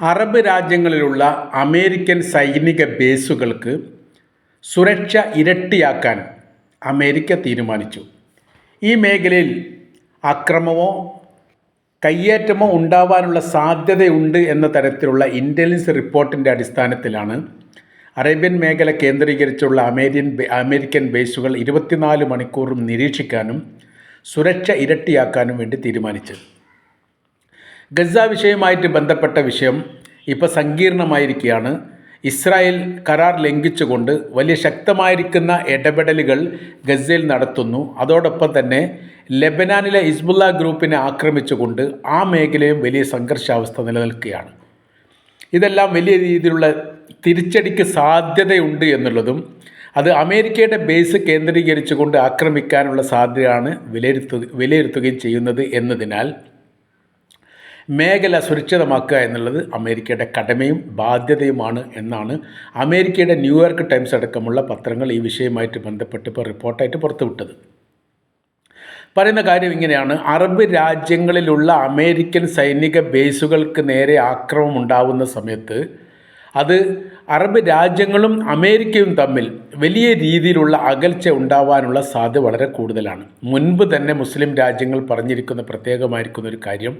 Arab രാജ്യങ്ങളിലുള്ള American സൈനിക ബേസുകൾക്ക് സുരക്ഷ ഇരട്ടിയാക്കാൻ അമേരിക്ക തീരുമാനിച്ചു. ഈ മേഖലയിൽ അക്രമമോ കയ്യേറ്റമോ ഉണ്ടാവാനുള്ള സാധ്യതയുണ്ട് എന്ന തരത്തിലുള്ള ഇന്റലിജൻസ് റിപ്പോർട്ടിന്റെ അടിസ്ഥാനത്തിലാണ് അറേബ്യൻ മേഖല കേന്ദ്രീകരിച്ചുള്ള അമേരിയൻ അമേരിക്കൻ ബേസുകൾ ഇരുപത്തിനാല് മണിക്കൂറും നിരീക്ഷിക്കാനും സുരക്ഷ ഇരട്ടിയാക്കാനും വേണ്ടി തീരുമാനിച്ചത്. ഗസ വിഷയവുമായിട്ട് ബന്ധപ്പെട്ട വിഷയം ഇപ്പോൾ സങ്കീർണമായിരിക്കുകയാണ്. ഇസ്രായേൽ കരാർ ലംഘിച്ചുകൊണ്ട് വലിയ ശക്തമായിരിക്കുന്ന ഇടപെടലുകൾ ഗസയിൽ നടത്തുന്നു. അതോടൊപ്പം തന്നെ ലെബനാനിലെ ഹിസ്ബുല്ല ഗ്രൂപ്പിനെ ആക്രമിച്ചുകൊണ്ട് ആ മേഖലയും വലിയ സംഘർഷാവസ്ഥ നിലനിൽക്കുകയാണ്. ഇതെല്ലാം വലിയ രീതിയിലുള്ള തിരിച്ചടിക്ക് സാധ്യതയുണ്ട് എന്നുള്ളതും അത് അമേരിക്കയുടെ ബേസ് കേന്ദ്രീകരിച്ചുകൊണ്ട് ആക്രമിക്കാനുള്ള സാധ്യതയാണ് വിലയിരുത്തു വിലയിരുത്തുകയും ചെയ്യുന്നത് എന്നതിനാൽ മേഖല സുരക്ഷിതമാക്കുക എന്നുള്ളത് അമേരിക്കയുടെ കടമയും ബാധ്യതയുമാണ് എന്നാണ് അമേരിക്കയുടെ ന്യൂയോർക്ക് ടൈംസ് അടക്കമുള്ള പത്രങ്ങൾ ഈ വിഷയമായിട്ട് ബന്ധപ്പെട്ട് ഇപ്പോൾ റിപ്പോർട്ടായിട്ട് പുറത്തുവിട്ടത്. പറയുന്ന കാര്യം ഇങ്ങനെയാണ്. അറബ് രാജ്യങ്ങളിലുള്ള അമേരിക്കൻ സൈനിക ബേസുകൾക്ക് നേരെ ആക്രമം ഉണ്ടാവുന്ന സമയത്ത് അത് അറബ് രാജ്യങ്ങളും അമേരിക്കയും തമ്മിൽ വലിയ രീതിയിലുള്ള അകൽച്ച ഉണ്ടാവാനുള്ള സാധ്യത വളരെ കൂടുതലാണ്. മുൻപ് തന്നെ മുസ്ലിം രാജ്യങ്ങൾ പറഞ്ഞിരിക്കുന്ന പ്രത്യേകമായിരിക്കുന്ന ഒരു കാര്യം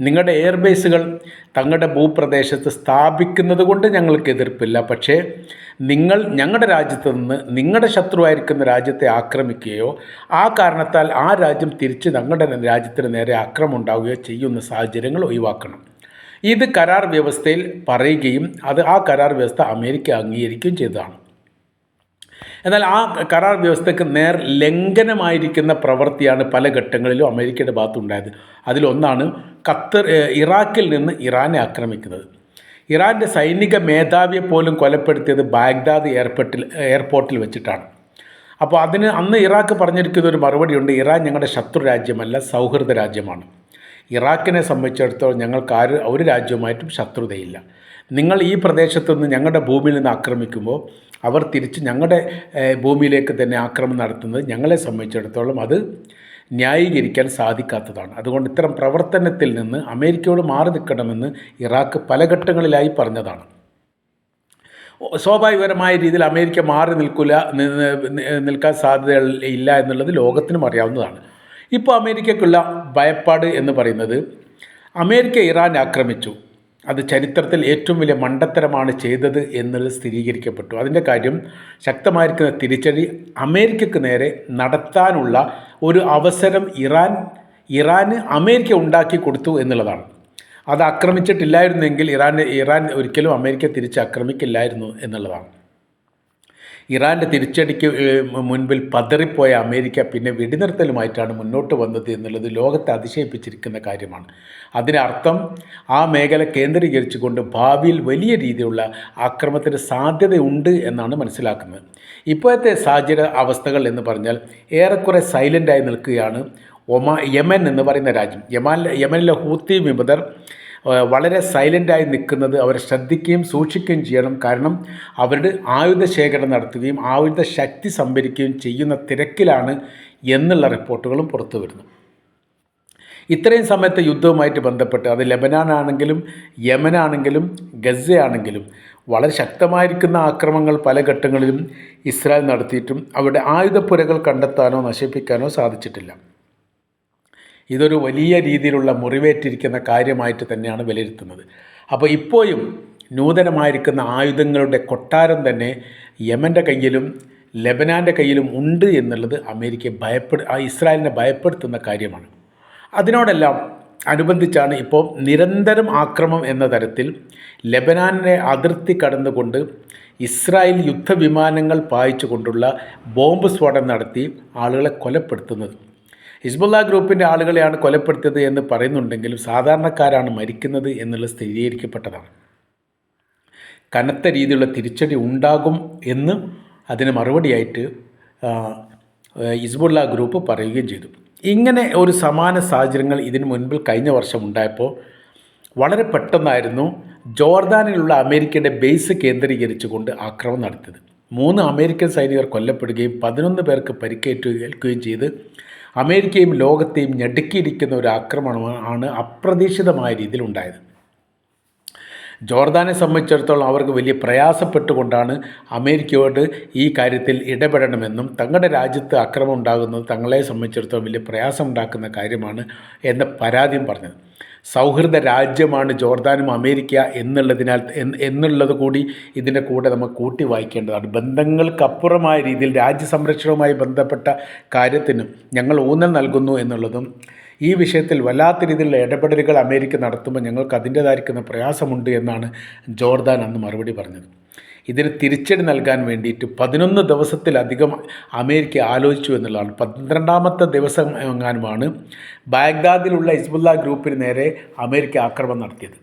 നിങ്ങളുടെ എയർബേസുകൾ തങ്ങളുടെ ഭൂപ്രദേശത്ത് സ്ഥാപിക്കുന്നത് കൊണ്ട് ഞങ്ങൾക്ക് എതിർപ്പില്ല. പക്ഷേ നിങ്ങൾ ഞങ്ങളുടെ രാജ്യത്ത് നിന്ന് നിങ്ങളുടെ ശത്രുവായിരിക്കുന്ന രാജ്യത്തെ ആക്രമിക്കുകയോ ആ കാരണത്താൽ ആ രാജ്യം തിരിച്ച് ഞങ്ങളുടെ രാജ്യത്തിന് നേരെ ആക്രമം ഉണ്ടാവുകയോ ചെയ്യുന്ന സാഹചര്യങ്ങൾ ഒഴിവാക്കണം. ഇത് കരാർ വ്യവസ്ഥയിൽ പറയുകയും അത് ആ കരാർ വ്യവസ്ഥ അമേരിക്ക അംഗീകരിക്കുകയും ചെയ്തതാണ്. എന്നാൽ ആ കരാർ വ്യവസ്ഥയ്ക്ക് നേർ ലംഘനമായിരിക്കുന്ന പ്രവൃത്തിയാണ് പല ഘട്ടങ്ങളിലും അമേരിക്കയുടെ ഭാഗത്തുണ്ടായത്. അതിലൊന്നാണ് ഖത്തർ ഇറാഖിൽ നിന്ന് ഇറാനെ ആക്രമിക്കുന്നത്. ഇറാന്റെ സൈനിക മേധാവിയെ പോലും കൊലപ്പെടുത്തിയത് ബാഗ്ദാദ് എയർപോർട്ടിൽ എയർപോർട്ടിൽ വെച്ചിട്ടാണ്. അപ്പോൾ അതിന് അന്ന് ഇറാഖ് പറഞ്ഞിരിക്കുന്ന ഒരു മറുപടിയുണ്ട് ഇറാൻ ഞങ്ങളുടെ ശത്രു രാജ്യമല്ല സൗഹൃദ രാജ്യമാണ്. ഇറാഖിനെ സംബന്ധിച്ചിടത്തോളം ഞങ്ങൾക്ക് ആര് ഒരു രാജ്യവുമായിട്ടും ശത്രുതയില്ല. നിങ്ങൾ ഈ പ്രദേശത്തു നിന്ന് ഞങ്ങളുടെ ഭൂമിയിൽ നിന്ന് ആക്രമിക്കുമ്പോൾ അവർ തിരിച്ച് ഞങ്ങളുടെ ഭൂമിയിലേക്ക് തന്നെ ആക്രമണം നടത്തുന്നത് ഞങ്ങളെ സംബന്ധിച്ചിടത്തോളം അത് ന്യായീകരിക്കാൻ സാധിക്കാത്തതാണ്. അതുകൊണ്ട് ഇത്തരം പ്രവർത്തനത്തിൽ നിന്ന് അമേരിക്കയോട് മാറി നിൽക്കണമെന്ന് ഇറാഖ് പല ഘട്ടങ്ങളിലായി പറഞ്ഞതാണ്. സ്വാഭാവികപരമായ രീതിയിൽ അമേരിക്ക മാറി നിൽക്കില്ല നിൽക്കാൻ സാധ്യത ഇല്ല എന്നുള്ളത് ലോകത്തിനും അറിയാവുന്നതാണ്. ഇപ്പോൾ അമേരിക്കക്കുള്ള ഭയപ്പാട് എന്ന് പറയുന്നത് അമേരിക്ക ഇറാൻ ആക്രമിച്ചു. അത് ചരിത്രത്തിൽ ഏറ്റവും വലിയ മണ്ടത്തരമാണ് ചെയ്തത് എന്നുള്ളത് സ്ഥിരീകരിക്കപ്പെട്ടു. അതിന്റെ കാര്യം ശക്തമായിരിക്കുന്ന തിരിച്ചടി അമേരിക്കക്ക് നേരെ നടത്താനുള്ള ഒരു അവസരം ഇറാൻ ഇറാന് അമേരിക്ക ഉണ്ടാക്കി കൊടുത്തു എന്നുള്ളതാണ്. അത് ആക്രമിച്ചിട്ടില്ലായിരുന്നെങ്കിൽ ഇറാൻ ഇറാൻ ഒരിക്കലും അമേരിക്ക തിരിച്ച് ആക്രമിക്കില്ലായിരുന്നു എന്നുള്ളതാണ്. ഇറാന്റെ തിരിച്ചടിക്ക് മുൻപിൽ പതറിപ്പോയ അമേരിക്ക പിന്നെ വെടിനിർത്തലുമായിട്ടാണ് മുന്നോട്ട് വന്നത് എന്നുള്ളത് ലോകത്തെ അതിശയിപ്പിച്ചിരിക്കുന്ന കാര്യമാണ്. അതിനർത്ഥം ആ മേഖല കേന്ദ്രീകരിച്ചുകൊണ്ട് ഭാവിയിൽ വലിയ രീതിയിലുള്ള ആക്രമണത്തിന് സാധ്യതയുണ്ട് എന്നാണ് മനസ്സിലാക്കുന്നത്. ഇപ്പോഴത്തെ സാഹചര്യ അവസ്ഥകൾ എന്ന് പറഞ്ഞാൽ ഏറെക്കുറെ സൈലന്റായി നിൽക്കുകയാണ് ഒമാ യമൻ എന്ന് പറയുന്ന രാജ്യം. യമാൻ യമനിലെ ഹൂത്തി വിമതർ വളരെ സൈലന്റായി നിൽക്കുന്നത് അവരെ ശ്രദ്ധിക്കുകയും സൂക്ഷിക്കുകയും ചെയ്യണം. കാരണം അവരുടെ ആയുധ ശേഖരം നടത്തുകയും ആയുധ ശക്തി സംഭരിക്കുകയും ചെയ്യുന്ന തിരക്കിലാണ് എന്നുള്ള റിപ്പോർട്ടുകളും പുറത്തു വരുന്നു. ഇത്രയും സമയത്തെ യുദ്ധവുമായിട്ട് ബന്ധപ്പെട്ട് അത് ലെബനാനാണെങ്കിലും യമനാണെങ്കിലും ഗസയാണെങ്കിലും വളരെ ശക്തമായിരിക്കുന്ന ആക്രമണങ്ങൾ പല ഘട്ടങ്ങളിലും ഇസ്രായേൽ നടത്തിയിട്ടും അവരുടെ ആയുധപ്പുരകൾ കണ്ടെത്താനോ നശിപ്പിക്കാനോ സാധിച്ചിട്ടില്ല. ഇതൊരു വലിയ രീതിയിലുള്ള മുറിവേറ്റിരിക്കുന്ന കാര്യമായിട്ട് തന്നെയാണ് വിലയിരുത്തുന്നത്. അപ്പോൾ ഇപ്പോഴും നൂതനമായിരിക്കുന്ന ആയുധങ്ങളുടെ കൊട്ടാരം തന്നെ യമന്റെ കയ്യിലും ലെബനാന്റെ കയ്യിലും ഉണ്ട് എന്നുള്ളത് അമേരിക്കയെ ഭയപ്പെടു ഇസ്രായേലിനെ ഭയപ്പെടുത്തുന്ന കാര്യമാണ്. അതിനോടെല്ലാം അനുബന്ധിച്ചാണ് ഇപ്പോൾ നിരന്തരം ആക്രമം എന്ന തരത്തിൽ ലെബനാനിലെ അതിർത്തി കടന്നുകൊണ്ട് ഇസ്രായേൽ യുദ്ധവിമാനങ്ങൾ പായിച്ചുകൊണ്ടുള്ള ബോംബ് സ്ഫോടനം നടത്തി ആളുകളെ കൊലപ്പെടുത്തുന്നത്. ഹിസ്ബുള്ള ഗ്രൂപ്പിന്റെ ആളുകളെയാണ് കൊലപ്പെടുത്തിയത് എന്ന് പറയുന്നുണ്ടെങ്കിലും സാധാരണക്കാരാണ് മരിക്കുന്നത് എന്നുള്ളത് സ്ഥിരീകരിക്കപ്പെട്ടതാണ്. കനത്ത രീതിയിലുള്ള തിരിച്ചടി ഉണ്ടാകും എന്ന് അതിന് മറുപടിയായിട്ട് ഹിസ്ബുള്ള ഗ്രൂപ്പ് പറയുകയും ചെയ്തു. ഇങ്ങനെ ഒരു സമാന സാഹചര്യങ്ങൾ ഇതിനു മുൻപിൽ കഴിഞ്ഞ വർഷം ഉണ്ടായപ്പോൾ വളരെ പെട്ടെന്നായിരുന്നു ജോർദാനിലുള്ള അമേരിക്കയുടെ ബേസ് കേന്ദ്രീകരിച്ചുകൊണ്ട് ആക്രമണം നടത്തിയത്. മൂന്ന് അമേരിക്കൻ സൈനികർ കൊല്ലപ്പെടുകയും പതിനൊന്ന് പേർക്ക് പരിക്കേറ്റുകയും ചെയ്ത് അമേരിക്കയും ലോകത്തെയും ഞെടുക്കിയിരിക്കുന്ന ഒരു ആക്രമണമാണ് അപ്രതീക്ഷിതമായ രീതിയിൽ ഉണ്ടായത് ജോർദാനെ സംബന്ധിച്ചിടത്തോളം അവർക്ക് വലിയ പ്രയാസപ്പെട്ടുകൊണ്ടാണ് അമേരിക്കയോട് ഈ കാര്യത്തിൽ ഇടപെടണമെന്നും തങ്ങളുടെ രാജ്യത്ത് അക്രമം ഉണ്ടാകുന്നത് തങ്ങളെ സംബന്ധിച്ചിടത്തോളം വലിയ പ്രയാസം ഉണ്ടാക്കുന്ന കാര്യമാണ് എന്ന പരാതിയും പറഞ്ഞത്. സൗഹൃദ രാജ്യമാണ് ജോർദാനും അമേരിക്ക എന്നുള്ളതിനാൽ എന്നുള്ളത് കൂടി ഇതിന്റെ കൂടെ നമ്മൾ കൂട്ടി വായിക്കേണ്ടതാണ്. ബന്ധങ്ങൾക്കപ്പുറമായ രീതിയിൽ രാജ്യസംരക്ഷണവുമായി ബന്ധപ്പെട്ട കാര്യത്തിനും ഞങ്ങൾ ഊന്നൽ നൽകുന്നു എന്നുള്ളതും ഈ വിഷയത്തിൽ വല്ലാത്ത രീതിയിലുള്ള ഇടപെടലുകൾ അമേരിക്ക നടത്തുമ്പോൾ ഞങ്ങൾക്ക് അതിന്റേതായിരിക്കുന്ന പ്രയാസമുണ്ട് എന്നാണ് ജോർദാൻ അന്ന് മറുപടി പറഞ്ഞത്. ഇതിന് തിരിച്ചടി നൽകാൻ വേണ്ടിയിട്ട് പതിനൊന്ന് ദിവസത്തിലധികം അമേരിക്ക ആലോചിച്ചു എന്നുള്ളതാണ്. പന്ത്രണ്ടാമത്തെ ദിവസം എങ്ങാനുമാണ് ബാഗ്ദാദിലുള്ള ഹിസ്ബുല്ല ഗ്രൂപ്പിന് നേരെ അമേരിക്ക ആക്രമണം നടത്തിയത്.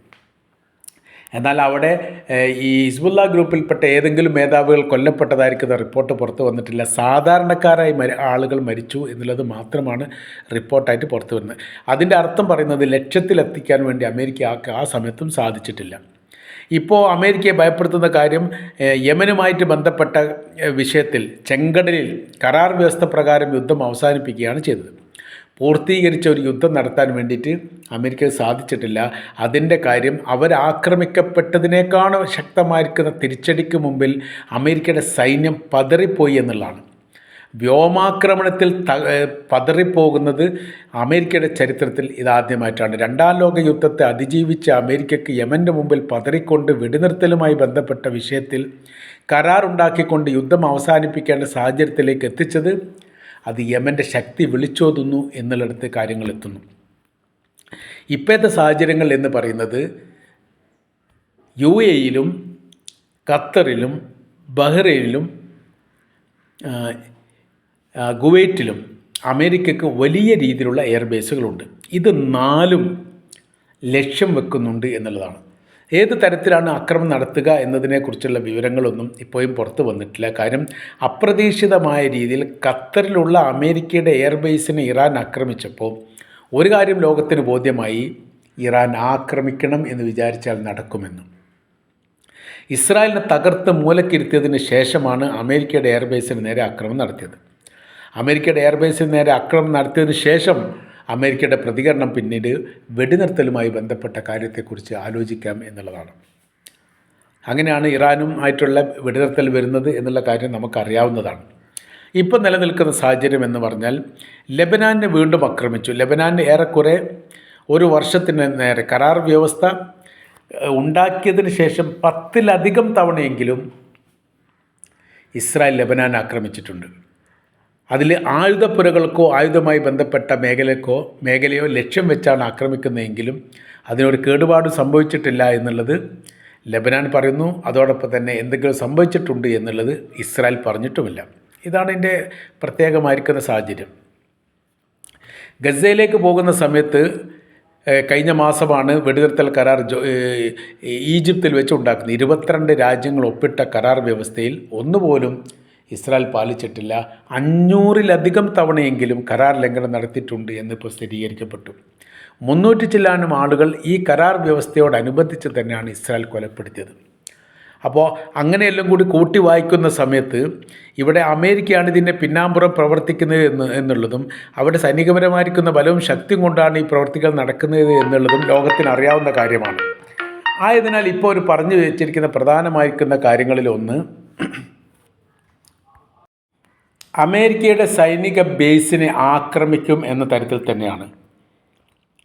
എന്നാൽ അവിടെ ഈ ഹിസ്ബുല്ല ഗ്രൂപ്പിൽപ്പെട്ട ഏതെങ്കിലും മേധാവികൾ കൊല്ലപ്പെട്ടതായിരിക്കുന്ന റിപ്പോർട്ട് പുറത്തു വന്നിട്ടില്ല. സാധാരണക്കാരായി ആളുകൾ മരിച്ചു എന്നുള്ളത് മാത്രമാണ് റിപ്പോർട്ടായിട്ട് പുറത്തു വരുന്നത്. അതിന്റെ അർത്ഥം പറയുന്നത് ലക്ഷ്യത്തിലെത്തിക്കാൻ വേണ്ടി അമേരിക്ക ആ സമയത്തും സാധിച്ചിട്ടില്ല. ഇപ്പോൾ അമേരിക്കയെ ഭയപ്പെടുത്തുന്ന കാര്യം യമനുമായിട്ട് ബന്ധപ്പെട്ട വിഷയത്തിൽ ചെങ്കടലിൽ കരാർ വ്യവസ്ഥ പ്രകാരം യുദ്ധം അവസാനിപ്പിക്കുകയാണ് ചെയ്തത്. പൂർത്തീകരിച്ച ഒരു യുദ്ധം നടത്താൻ വേണ്ടിയിട്ട് അമേരിക്ക സാധിച്ചിട്ടില്ല. അതിന്റെ കാര്യം അവരാക്രമിക്കപ്പെട്ടതിനേക്കാൾ ശക്തമായിരിക്കുന്ന തിരിച്ചടിക്ക് മുമ്പിൽ അമേരിക്കയുടെ സൈന്യം പതറിപ്പോയി എന്നുള്ളതാണ്. വ്യോമാക്രമണത്തിൽ ത പതറിപ്പോകുന്നത് അമേരിക്കയുടെ ചരിത്രത്തിൽ ഇതാദ്യമായിട്ടാണ്. രണ്ടാം ലോക യുദ്ധത്തെ അതിജീവിച്ച അമേരിക്കയ്ക്ക് യമന്റെ മുമ്പിൽ പതറിക്കൊണ്ട് വെടിനിർത്തലുമായി ബന്ധപ്പെട്ട വിഷയത്തിൽ കരാറുണ്ടാക്കിക്കൊണ്ട് യുദ്ധം അവസാനിപ്പിക്കേണ്ട സാഹചര്യത്തിലേക്ക് എത്തിച്ചത് അത് യമന്റെ ശക്തി വിളിച്ചോതുന്നു എന്നുള്ളിടത്ത് കാര്യങ്ങൾ എത്തുന്നു. ഇപ്പോഴത്തെ സാഹചര്യങ്ങൾ എന്ന് പറയുന്നത് യു എയിലും ഖത്തറിലും ബഹ്റൈനിലും കുവൈറ്റിലും അമേരിക്കയ്ക്ക് വലിയ രീതിയിലുള്ള എയർബേസുകളുണ്ട് ഇത് നാലും ലക്ഷ്യം വെക്കുന്നുണ്ട് എന്നുള്ളതാണ്. ഏത് തരത്തിലാണ് അക്രമം നടത്തുക എന്നതിനെക്കുറിച്ചുള്ള വിവരങ്ങളൊന്നും ഇപ്പോഴും പുറത്തു വന്നിട്ടില്ല. കാര്യം അപ്രതീക്ഷിതമായ രീതിയിൽ ഖത്തറിലുള്ള അമേരിക്കയുടെ എയർബേസിനെ ഇറാൻ ആക്രമിച്ചപ്പോൾ ഒരു കാര്യം ലോകത്തിന് ബോധ്യമായി ഇറാൻ ആക്രമിക്കണം എന്ന് വിചാരിച്ചാൽ നടക്കുമെന്നും. ഇസ്രായേലിനെ തകർത്ത് മൂലക്കിരുത്തിയതിന് ശേഷമാണ് അമേരിക്കയുടെ എയർബേസിന് നേരെ ആക്രമണം നടത്തിയത്. അമേരിക്കയുടെ എയർബേസിന് നേരെ ആക്രമണം നടത്തിയതിനു ശേഷം അമേരിക്കയുടെ പ്രതികരണം പിന്നീട് വെടിനിർത്തലുമായി ബന്ധപ്പെട്ട കാര്യത്തെക്കുറിച്ച് ആലോചിക്കാം എന്നുള്ളതാണ്. അങ്ങനെയാണ് ഇറാനും ആയിട്ടുള്ള വെടിനിർത്തൽ വരുന്നത് എന്നുള്ള കാര്യം നമുക്കറിയാവുന്നതാണ്. ഇപ്പം നിലനിൽക്കുന്ന സാഹചര്യം എന്ന് പറഞ്ഞാൽ ലെബനാനെ വീണ്ടും ആക്രമിച്ചു. ലെബനാൻ ഏറെക്കുറെ ഒരു വർഷത്തിന് നേരെ കരാർ വ്യവസ്ഥ ഉണ്ടാക്കിയതിന് ശേഷം പത്തിലധികം തവണയെങ്കിലും ഇസ്രായേൽ ലെബനാൻ ആക്രമിച്ചിട്ടുണ്ട്. അതിൽ ആയുധപ്പുരകൾക്കോ ആയുധമായി ബന്ധപ്പെട്ട മേഖലക്കോ മേഖലയോ ലക്ഷ്യം വെച്ചാണ് ആക്രമിക്കുന്നതെങ്കിലും അതിനൊരു കേടുപാട് സംഭവിച്ചിട്ടില്ല എന്നുള്ളത് ലബനാൻ പറയുന്നു. അതോടൊപ്പം തന്നെ എന്തെങ്കിലും സംഭവിച്ചിട്ടുണ്ട് എന്നുള്ളത് ഇസ്രായേൽ പറഞ്ഞിട്ടുമില്ല. ഇതാണ് എന്റെ പ്രത്യേകമായിരിക്കുന്ന സാഹചര്യം. ഗസയിലേക്ക് പോകുന്ന സമയത്ത് കഴിഞ്ഞ മാസമാണ് വെടിനിർത്തൽ കരാർ ഈജിപ്തിൽ വെച്ച് ഉണ്ടാക്കുന്നത്. ഇരുപത്തിരണ്ട് രാജ്യങ്ങൾ ഒപ്പിട്ട കരാർ വ്യവസ്ഥയിൽ ഒന്നുപോലും ഇസ്രായേൽ പാലിച്ചിട്ടില്ല. അഞ്ഞൂറിലധികം തവണയെങ്കിലും കരാർ ലംഘനം നടത്തിയിട്ടുണ്ട് എന്നിപ്പോൾ സ്ഥിരീകരിക്കപ്പെട്ടു. മുന്നൂറ്റി ചില്ലാനും ആളുകൾ ഈ കരാർ വ്യവസ്ഥയോടനുബന്ധിച്ച് തന്നെയാണ് ഇസ്രായേൽ കൊലപ്പെടുത്തിയത്. അപ്പോൾ അങ്ങനെയെല്ലാം കൂടി കൂട്ടി വായിക്കുന്ന സമയത്ത് ഇവിടെ അമേരിക്കയാണ് ഇതിന്റെ പിന്നാമ്പുറം പ്രവർത്തിക്കുന്നത് എന്ന് എന്നുള്ളതും അവിടെ സൈനികപരമായിരിക്കുന്ന ബലവും ശക്തിയും കൊണ്ടാണ് ഈ പ്രവർത്തികൾ നടക്കുന്നത് എന്നുള്ളതും ലോകത്തിന് അറിയാവുന്ന കാര്യമാണ്. ആയതിനാൽ ഇപ്പോൾ ഒരു പറഞ്ഞു വെച്ചിരിക്കുന്ന പ്രധാനമായിരിക്കുന്ന കാര്യങ്ങളിലൊന്ന് അമേരിക്കയുടെ സൈനിക ബേസിനെ ആക്രമിക്കും എന്ന തരത്തിൽ തന്നെയാണ്.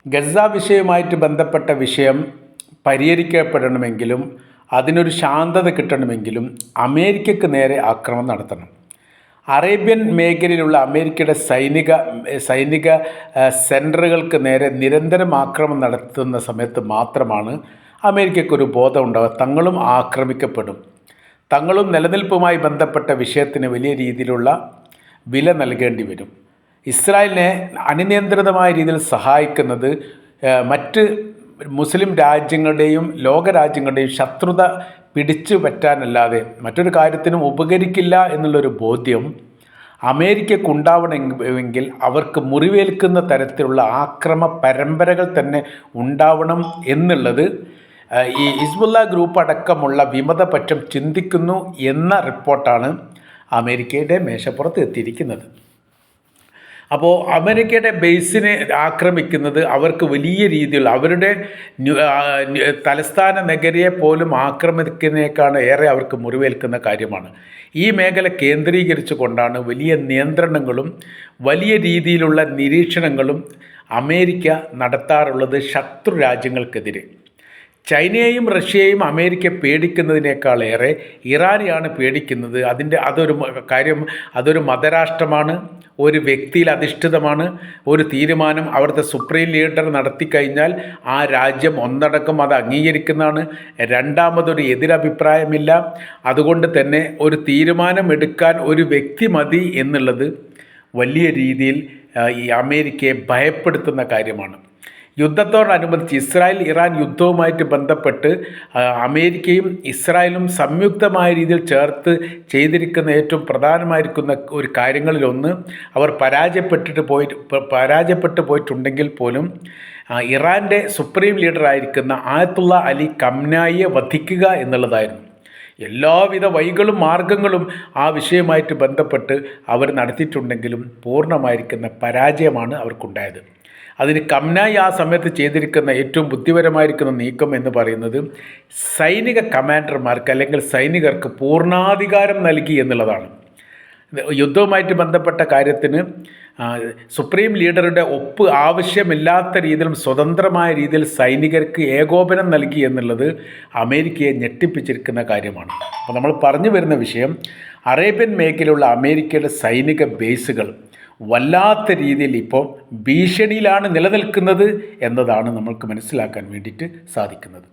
ഗസ വിഷയവുമായിട്ട് ബന്ധപ്പെട്ട വിഷയം പരിഹരിക്കപ്പെടണമെങ്കിലും അതിനൊരു ശാന്തത കിട്ടണമെങ്കിലും അമേരിക്കക്ക് നേരെ ആക്രമണം നടത്തണം. അറേബ്യൻ മേഖലയിലുള്ള അമേരിക്കയുടെ സൈനിക സൈനിക സെന്ററുകൾക്ക് നേരെ നിരന്തരം ആക്രമണം നടത്തുന്ന സമയത്ത് മാത്രമാണ് അമേരിക്കയ്ക്കൊരു ബോധം ഉണ്ടാവുക. തങ്ങളും ആക്രമിക്കപ്പെടും. തങ്ങളും നിലനിൽപ്പുമായി ബന്ധപ്പെട്ട വിഷയത്തിന് വലിയ രീതിയിലുള്ള വില നൽകേണ്ടി വരും. ഇസ്രായേലിനെ അനിയന്ത്രിതമായ രീതിയിൽ സഹായിക്കുന്നത് മറ്റ് മുസ്ലിം രാജ്യങ്ങളുടെയും ലോകരാജ്യങ്ങളുടെയും ശത്രുത പിടിച്ചു പറ്റാനല്ലാതെ മറ്റൊരു കാര്യത്തിനും ഉപകരിക്കില്ല എന്നുള്ളൊരു ബോധ്യം അമേരിക്കക്കുണ്ടാവണമെങ്കിൽ അവർക്ക് മുറിവേൽക്കുന്ന തരത്തിലുള്ള ആക്രമ പരമ്പരകൾ തന്നെ ഉണ്ടാവണം എന്നുള്ളത് ഈ ഹിസ്ബുല്ല ഗ്രൂപ്പ് അടക്കമുള്ള വിമതപക്ഷം ചിന്തിക്കുന്നു എന്ന റിപ്പോർട്ടാണ്. അമേരിക്കയുടെ മേശപ്പുറത്ത് എത്തിയിരിക്കുന്നത്. അപ്പോൾ അമേരിക്കയുടെ ബേസിനെ ആക്രമിക്കുന്നത് അവർക്ക് വലിയ രീതിയിൽ അവരുടെ തലസ്ഥാന നഗരിയെ പോലും ആക്രമിക്കുന്നതിനേക്കാണ് ഏറെ അവർക്ക് മുറിവേൽക്കുന്ന കാര്യമാണ്. ഈ മേഖല കേന്ദ്രീകരിച്ചു കൊണ്ടാണ് വലിയ നിയന്ത്രണങ്ങളും വലിയ രീതിയിലുള്ള നിരീക്ഷണങ്ങളും അമേരിക്ക നടത്താറുള്ളത് ശത്രു രാജ്യങ്ങൾക്കെതിരെ. ചൈനയെയും റഷ്യയെയും അമേരിക്ക പേടിക്കുന്നതിനേക്കാളേറെ ഇറാനെയാണ് പേടിക്കുന്നത്. അതിന്റെ അതൊരു കാര്യം അതൊരു മതരാഷ്ട്രമാണ് ഒരു വ്യക്തിയിൽ അധിഷ്ഠിതമാണ് ഒരു തീരുമാനം അവിടുത്തെ സുപ്രീം ലീഡർ നടത്തിക്കഴിഞ്ഞാൽ ആ രാജ്യം ഒന്നടക്കം അത് അംഗീകരിക്കുന്നതാണ്. രണ്ടാമതൊരു എതിരഭിപ്രായമില്ല. അതുകൊണ്ട് തന്നെ ഒരു തീരുമാനം എടുക്കാൻ ഒരു വ്യക്തി മതി എന്നുള്ളത് വലിയ രീതിയിൽ ഈ അമേരിക്കയെ ഭയപ്പെടുത്തുന്ന കാര്യമാണ്. യുദ്ധത്തോടനുബന്ധിച്ച് ഇസ്രായേൽ ഇറാൻ യുദ്ധവുമായിട്ട് ബന്ധപ്പെട്ട് അമേരിക്കയും ഇസ്രായേലും സംയുക്തമായ രീതിയിൽ ചേർത്ത് ചെയ്തിരിക്കുന്ന ഏറ്റവും പ്രധാനമായിരിക്കുന്ന ഒരു കാര്യങ്ങളിലൊന്ന് അവർ പരാജയപ്പെട്ടിട്ട് പോയി പരാജയപ്പെട്ടു പോയിട്ടുണ്ടെങ്കിൽ പോലും ഇറാന്റെ സുപ്രീം ലീഡറായിരിക്കുന്ന ആയത്തുള്ള അലി കംനായിയെ വധിക്കുക എന്നുള്ളതായിരുന്നു. എല്ലാവിധ വഴികളും മാർഗങ്ങളും ആ വിഷയമായിട്ട് ബന്ധപ്പെട്ട് അവർ നടത്തിയിട്ടുണ്ടെങ്കിലും പൂർണമായിരിക്കുന്ന പരാജയമാണ് അവർക്കുണ്ടായത്. അതിന് കംനായി ആ സമയത്ത് ചെയ്തിരിക്കുന്ന ഏറ്റവും ബുദ്ധിപരമായിരിക്കുന്ന നീക്കം എന്ന് പറയുന്നത് സൈനിക കമാൻഡർമാർക്ക് അല്ലെങ്കിൽ സൈനികർക്ക് പൂർണാധികാരം നൽകി എന്നുള്ളതാണ്. യുദ്ധവുമായിട്ട് ബന്ധപ്പെട്ട കാര്യത്തിന് സുപ്രീം ലീഡറുടെ ഒപ്പ് ആവശ്യമില്ലാത്ത രീതിയിലും സ്വതന്ത്രമായ രീതിയിൽ സൈനികർക്ക് ഏകോപനം നൽകി എന്നുള്ളത് അമേരിക്കയെ ഞെട്ടിപ്പിച്ചിരിക്കുന്ന കാര്യമാണ്. അപ്പോൾ നമ്മൾ പറഞ്ഞു വരുന്ന വിഷയം അറേബ്യൻ മേഖലയിലുള്ള അമേരിക്കയുടെ സൈനിക ബേസുകൾ. വല്ലാത്ത രീതിയിൽ ഇപ്പോൾ ഭീഷണിയിലാണ് നിലനിൽക്കുന്നത് എന്നതാണ് നമ്മൾക്ക് മനസ്സിലാക്കാൻ വേണ്ടിയിട്ട് സാധിക്കുന്നത്.